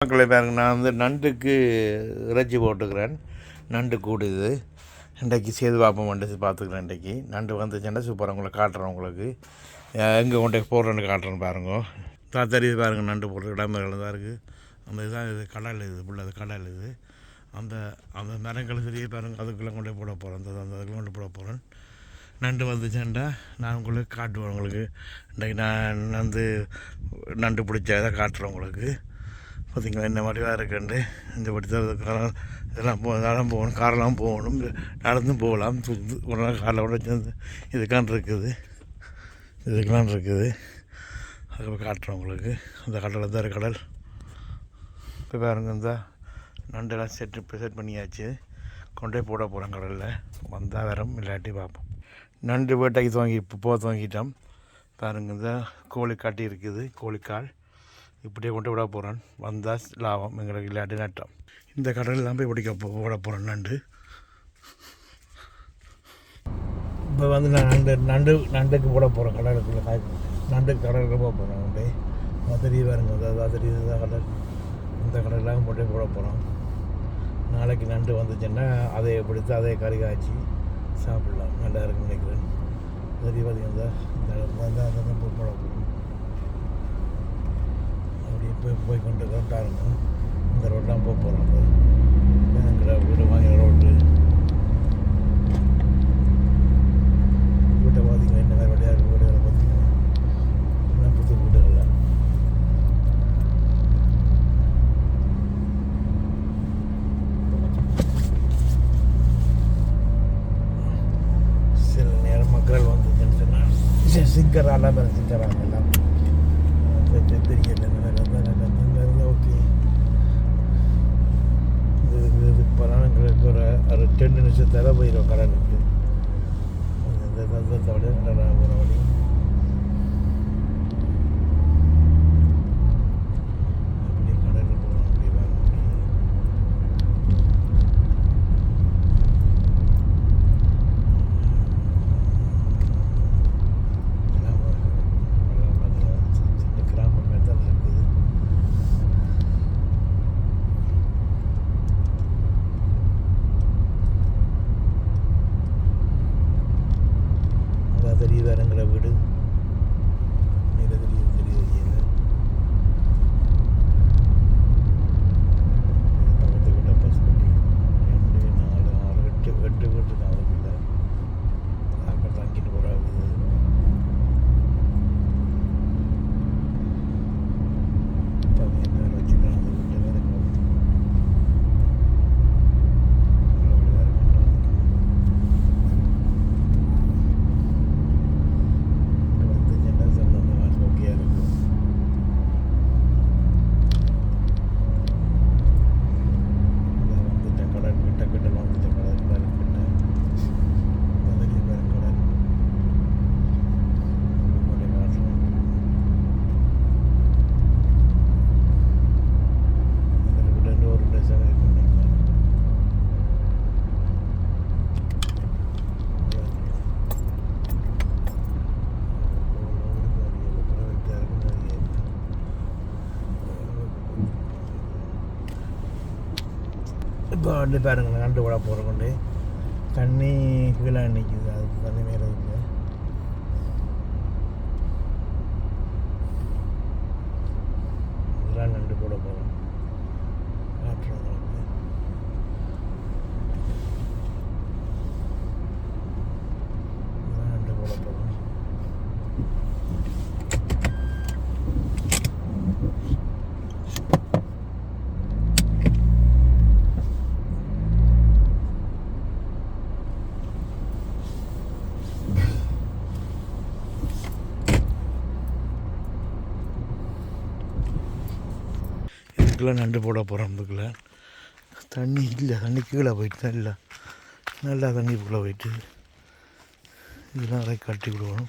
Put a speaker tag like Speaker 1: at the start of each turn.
Speaker 1: மக்களை பாருங்க நான் வந்து நண்டுக்கு இறைச்சி போட்டுக்கிறேன். நண்டு கூடுது. இன்றைக்கு சேது பாப்பம் வந்து பார்த்துக்கிறேன் இன்றைக்கு. நண்டு வந்துச்சுன்னா சூப்பராக உங்களை காட்டுறேன் உங்களுக்கு. எங்கே கொண்டு போடுறேன்னு காட்டுறேன்னு பாருங்க. தான் தெரியுது பாருங்கள் நண்டு போடுற இடமர்கள் தான் இருக்குது அந்த இதான் இது கடல் இது பிள்ளை அது கடல் இது. அந்த அந்த மரங்கள் தெரிய பாருங்கள் அதுக்குள்ளே கொண்டு போய் போட போகிறேன் அந்த அந்த அதுக்குள்ளே கொண்டு போட போகிறேன் நண்டு வந்துச்சுண்டா நான் உங்களுக்கு காட்டுவேன் உங்களுக்கு. இன்றைக்கு நான் வந்து நண்டு பிடிச்ச இதை காட்டுறேன் உங்களுக்கு. பார்த்தீங்களா? என்ன வடிவாக இருக்குண்டு இந்த படி தான் இதெல்லாம் போ இதெல்லாம் போகணும். காரெல்லாம் போகணும். நடந்தும் போகலாம். தூ- ஒரு நாள் காரில் கூட சேர்ந்து இதுக்கான் இருக்குது. இதுக்கெல்லாம் இருக்குது. அதுக்கப்புறம் காட்டுறேன் உங்களுக்கு. அந்த கடலில் தான் இருக்கு கடல். இப்போ பாருங்க இந்த நண்டெல்லாம் செட் இப்போ செட் பண்ணியாச்சு. கொண்டே போட போகிறோம் கடலில். வந்தால் வரோம். இல்லாட்டி பார்ப்போம். நண்டு வேட்டைக்கு துவங்கி இப்போ போக துவங்கிட்டோம். பாருங்க இந்த கோழி காட்டி இருக்குது. கோழிக்கால். இப்படியே கொண்டு விட போகிறேன் வந்தால் லாபம் எங்களுக்கு இல்லாட்டி நட்டம் இந்த கடலில் தான் போய் பிடிக்க போ விட போகிறேன் நண்டு இப்போ வந்து நான் நண்டு நண்டு நண்டுக்கு போட போகிறேன் கடலுக்குள்ளே காய் நண்டுக்கு கடலுக்கு போக போகிறேன் கொண்டு அது தெரிய பாருங்க அதாவது தெரியுது கடல் இந்த கடலாம் போட்டு போட போகிறோம் நாளைக்கு நண்டு வந்துச்சுன்னா அதை பிடித்து அதை கறி காய்ச்சி சாப்பிடலாம் நல்லா இருக்குன்னு நினைக்கிறேன் தெரிய பார்த்தீங்கன்னா இந்த போட போகிறோம் போய் போய் கொண்டு இருக்கும். இந்த ரோட்லாம் போக போகிறோம் வீடு வாங்கின ரோட்டு? வீட்டை பார்த்தீங்கன்னா என்ன மாதிரி வழியாக இருக்குது வீடுகளை பார்த்தீங்கன்னா புது சில நேரம் மக்கள் வந்து சொன்னால் சிங்கரால மேலே எல்லாம். தெ- தெரியல ஓகே இது இது இது ஒரு டென் ரெண்டு நிமிஷத்தில் போயிடும் கடனுக்கு இந்த தந்தத்தோட கடலாக போகிற வழி அப்படி கடலுக்கு போகிறோம் அப்படி வாங்க முடியும் எல்லாம் ஒரு- எல்லாம் பார்த்தீங்கன்னா சின்ன சின்ன கிராமம் மாதிரி தான் இருக்குது அதான் தெரியுது இறங்குற வீடு நீல தெரியுது தெரியுது தெரியல பக்கத்து வீட்டை பஸ் பண்ணி ரெண்டு நாலு ஆறு எட்டு எட்டு வீட்டு தான் அதுக்குள்ள அப்புறம் தங்கிட்டு போகிறாங்க என்ன வச்சுக்கலாம் அந்த வீட்டை வேற பார்த்து உள்ள வீடு வேற பண்ணுறாங்க இங்க வந்து என்ன சொல்ல அந்த மாதிரி ஓகே இருக்கும் இங்க வந்துட்டேன் கடல் கிட்ட கிட்ட வந்துட்டேன் கடல் கடல் கிட்ட முதலிய பேரும் கடல் கொண்டே காட்டுறோம் அதில் விட இன்னொரு டசன் இருக்கு நினைக்கிறேன் இப்போ வந்து பாருங்கள் நண்டு விட போகிற கொண்டு தண்ணி கீழே நிற்கிது அது தண்ணி மேலே இருக்கு இதெல்லாம் நண்டு போட போகிறோம் காட்டுறோம் உங்களுக்கு இதெல்லாம் நண்டு போட போகிறோம் இதுக்குள்ளே நண்டு போட போகிறோம் இதுக்குள்ளே தண்ணி இல்லை தண்ணி கீழே போயிட்டு தான் இல்லை. நல்லா தண்ணி கீழே போயிட்டு இதெல்லாம் அதை கட்டி விடுவோம்